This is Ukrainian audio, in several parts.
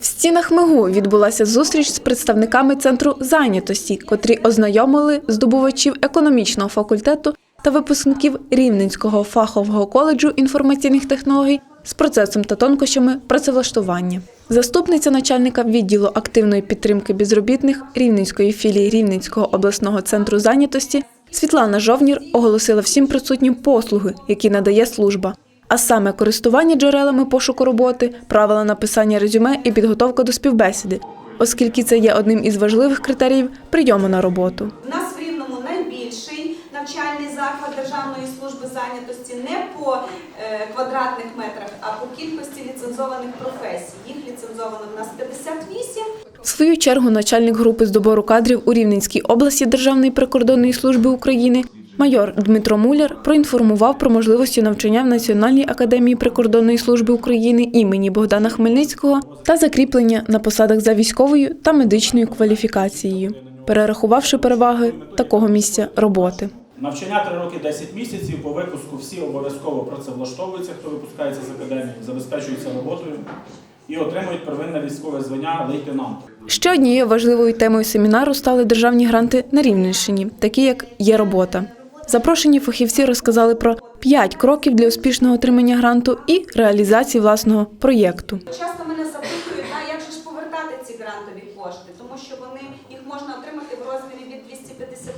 В стінах МИГУ відбулася зустріч з представниками центру зайнятості, котрі ознайомили здобувачів економічного факультету та випускників Рівненського фахового коледжу інформаційних технологій з процесом та тонкощами працевлаштування. Заступниця начальника відділу активної підтримки безробітних Рівненської філії Рівненського обласного центру зайнятості Світлана Жовнір оголосила всім присутнім послуги, які надає служба, а саме користування джерелами пошуку роботи, правила написання резюме і підготовка до співбесіди, оскільки це є одним із важливих критеріїв прийому на роботу. У нас в Рівному найбільший навчальний заклад Державної служби зайнятості не по е, квадратних метрах, а по кількості ліцензованих професій. Їх ліцензовано в нас 58. В свою чергу начальник групи з добору кадрів у Рівненській області Державної прикордонної служби України майор Дмитро Муляр проінформував про можливості навчання в Національній академії прикордонної служби України імені Богдана Хмельницького та закріплення на посадах за військовою та медичною кваліфікацією, перерахувавши переваги такого місця роботи. Навчання 3 роки 10 місяців. По випуску всі обов'язково працевлаштовуються, хто випускається з академії, забезпечуються роботою і отримують первинне військове звання лейтенанта. Ще однією важливою темою семінару стали державні гранти на Рівненщині, такі як є робота. Запрошені фахівці розказали про п'ять кроків для успішного отримання гранту і реалізації власного проєкту. Часто мене запитують, а як же ж повертати ці грантові кошти, тому що вони їх можна отримати в розмірі від 250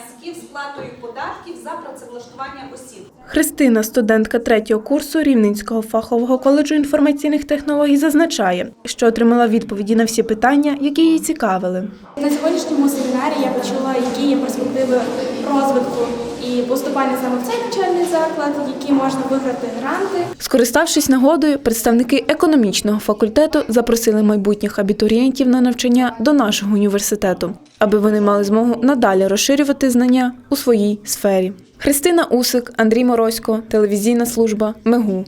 внесків, сплатою податків за працевлаштування осіб. Христина, студентка третього курсу Рівненського фахового коледжу інформаційних технологій, зазначає, що отримала відповіді на всі питання, які її цікавили. На сьогоднішньому семінарі я почула, які є перспективи розвитку і поступання саме в цей навчальний заклад, які можна виграти гранти. Скориставшись нагодою, представники економічного факультету запросили майбутніх абітурієнтів на навчання до нашого університету, аби вони мали змогу надалі розширювати знання у своїй сфері. Христина Усик, Андрій Морозько, телевізійна служба МЕГУ.